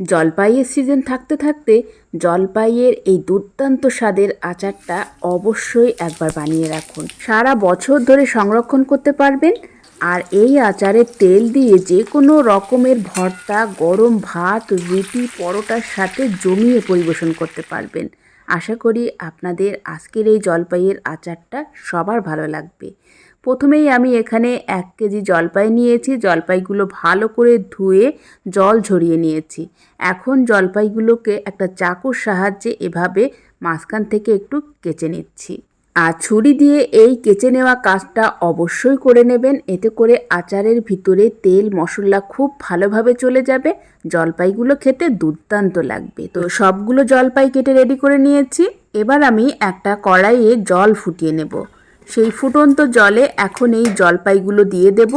জলপাইয়ের সিজন থাকতে থাকতে জলপাইয়ের এই দুর্দান্ত স্বাদের আচারটা অবশ্যই একবার বানিয়ে রাখুন। সারা বছর ধরে সংরক্ষণ করতে পারবেন আর এই আচারের তেল দিয়ে যে কোনো রকমের ভর্তা, গরম ভাত, রুটি, পরোটার সাথে জমিয়ে পরিবেশন করতে পারবেন। আশা করি আপনাদের আজকের এই জলপাইয়ের আচারটা সবার ভালো লাগবে। প্রথমেই আমি এখানে এক কেজি জলপাই নিয়েছি। জলপাইগুলো ভালো করে ধুয়ে জল ঝরিয়ে নিয়েছি। এখন জলপাইগুলোকে একটা চাকুর সাহায্যে এভাবে মাঝখান থেকে একটু কেচে নিচ্ছি। আর ছুরি দিয়ে এই কেচে নেওয়া কাজটা অবশ্যই করে নেবেন। এতে করে আচারের ভিতরে তেল, মশলা খুব ভালোভাবে চলে যাবে। জলপাইগুলো খেতে দুর্দান্ত লাগবে। তো সবগুলো জলপাই কেটে রেডি করে নিয়েছি। এবার আমি একটা কড়াইয়ে জল ফুটিয়ে নেব। সেই ফুটন্ত জলে এখন এই জলপাইগুলো দিয়ে দেব,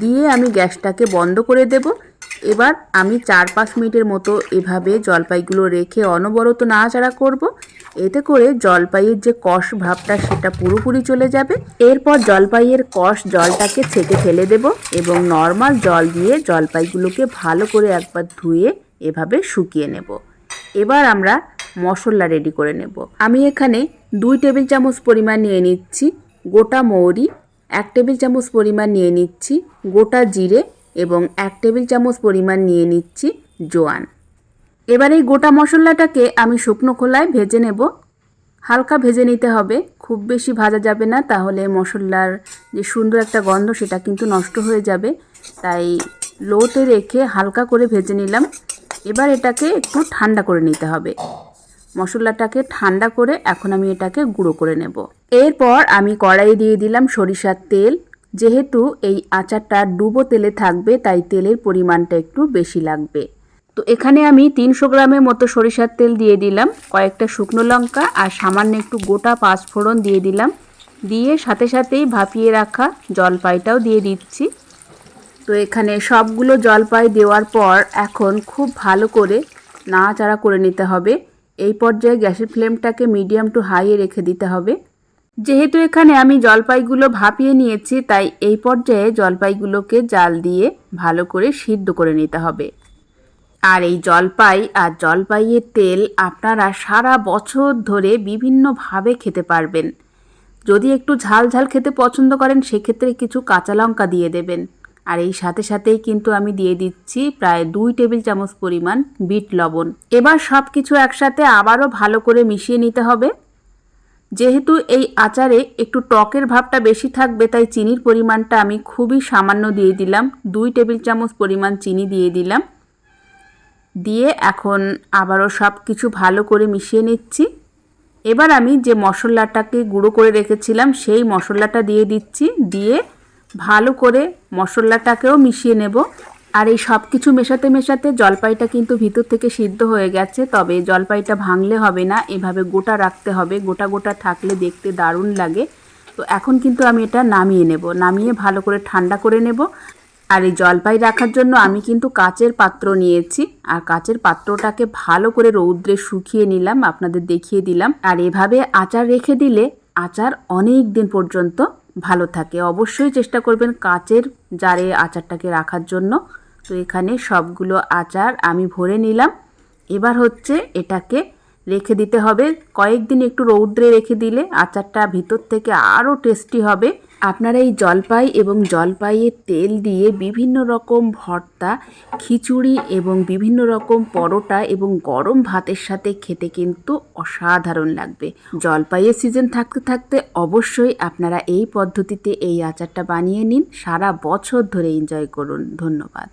দিয়ে আমি গ্যাসটাকে বন্ধ করে দেব। এবার আমি চার পাঁচ মিনিটের মতো এভাবে জলপাইগুলো রেখে অনবরত নাড়াচাড়া করব। এতে করে জলপাইয়ের যে কষ ভাবটা সেটা পুরোপুরি চলে যাবে। এরপর জলপাইয়ের কষ জলটাকে ছেঁকে ফেলে দেব এবং নর্মাল জল দিয়ে জলপাইগুলোকে ভালো করে একবার ধুয়ে এভাবে শুকিয়ে নেব। এবার আমরা মশলা রেডি করে নেব। আমি এখানে দুই টেবিল চামচ পরিমাণ নিয়ে নিচ্ছি। গোটা মৌরি, এক টেবিল চামচ পরিমাণ নিয়ে নিচ্ছি গোটা জিরে এবং এক টেবিল চামচ পরিমাণ নিয়ে নিচ্ছি জোয়ান। এবার এই গোটা মশলাটাকে আমি শুকনো খোলায় ভেজে নেব। হালকা ভেজে নিতে হবে, খুব বেশি ভাজা যাবে না, তাহলে মশলার যে সুন্দর একটা গন্ধ সেটা কিন্তু নষ্ট হয়ে যাবে। তাই লোতে রেখে হালকা করে ভেজে নিলাম। এবার এটাকে একটু ঠান্ডা করে নিতে হবে। মশলাটাকে ঠান্ডা করে এখন আমি এটাকে গুঁড়ো করে নেব। এরপর আমি কড়াইয়ে দিয়ে দিলাম সরিষার তেল। যেহেতু এই আচারটা ডুবো তেলে থাকবে, তাই তেলের পরিমাণটা একটু বেশি লাগবে। তো এখানে আমি তিনশো গ্রামের মতো সরিষার তেল দিয়ে দিলাম, কয়েকটা শুকনো লঙ্কা আর সামান্য একটু গোটা পাঁচফোড়ন দিয়ে দিলাম। দিয়ে সাথে সাথেই ভাপিয়ে রাখা জলপাইটাও দিয়ে দিচ্ছি। তো এখানে সবগুলো জলপাই দেওয়ার পর এখন খুব ভালো করে নাড়াচাড়া করে নিতে হবে। এই পর্যায়ে গ্যাসের ফ্লেমটাকে মিডিয়াম টু হাইয়ে রেখে দিতে হবে। যেহেতু এখানে আমি জলপাইগুলো ভাপিয়ে নিয়েছি, তাই এই পর্যায়ে জলপাইগুলোকে জাল দিয়ে ভালো করে সিদ্ধ করে নিতে হবে। আর এই জলপাই আর জলপাইয়ের তেল আপনারা সারা বছর ধরে বিভিন্নভাবে খেতে পারবেন। যদি একটু ঝাল ঝাল খেতে পছন্দ করেন, সেক্ষেত্রে কিছু কাঁচা লঙ্কা দিয়ে দেবেন। আর এই সাথে সাথেই কিন্তু আমি দিয়ে দিচ্ছি প্রায় দুই টেবিল চামচ পরিমাণ বিট লবণ। এবার সব কিছু একসাথে আবারও ভালো করে মিশিয়ে নিতে হবে। যেহেতু এই আচারে একটু টকের ভাবটা বেশি থাকবে, তাই চিনির পরিমাণটা আমি খুবই সামান্য দিয়ে দিলাম। দুই টেবিল চামচ পরিমাণ চিনি দিয়ে দিলাম। দিয়ে এখন আবারও সব কিছু ভালো করে মিশিয়ে নিচ্ছি। এবার আমি যে মশলাটাকে গুঁড়ো করে রেখেছিলাম, সেই মশলাটা দিয়ে দিচ্ছি। দিয়ে ভালো করে মশলাটাকেও মিশিয়ে নেব। আর এই সব কিছু মেশাতে মেশাতে জলপাইটা কিন্তু ভিতর থেকে সিদ্ধ হয়ে গেছে, তবে জলপাইটা ভাঙলে হবে না। এভাবে গোটা রাখতে হবে। গোটা গোটা থাকলে দেখতে দারুণ লাগে। তো এখন কিন্তু আমি এটা নামিয়ে নেব। নামিয়ে ভালো করে ঠান্ডা করে নেব। আর এই জলপাই রাখার জন্য আমি কিন্তু কাচের পাত্র নিয়েছি। আর কাচের পাত্রটাকে ভালো করে রৌদ্রে শুকিয়ে নিলাম। আপনাদের দেখিয়ে দিলাম। আর এভাবে আচার রেখে দিলে আচার অনেক দিন পর্যন্ত ভালো থাকে। অবশ্যই চেষ্টা করবেন কাচের জারে আচারটাকে রাখার জন্য। তো এখানে সবগুলো আচার আমি ভরে নিলাম। এবার হচ্ছে এটাকে রেখে দিতে হবে। কয়েকদিন একটু রৌদ্রে রেখে দিলে আচারটা ভিতর থেকে আরও টেস্টি হবে। আপনারা এই জলপাই এবং জলপাইয়ের তেল দিয়ে বিভিন্ন রকম ভর্তা, খিচুড়ি এবং বিভিন্ন রকম পরোটা এবং গরম ভাতের সাথে খেতে কিন্তু অসাধারণ লাগবে। জলপাইয়ের সিজন থাকতে থাকতে অবশ্যই আপনারা এই পদ্ধতিতে এই আচারটা বানিয়ে নিন। সারা বছর ধরে এনজয় করুন। ধন্যবাদ।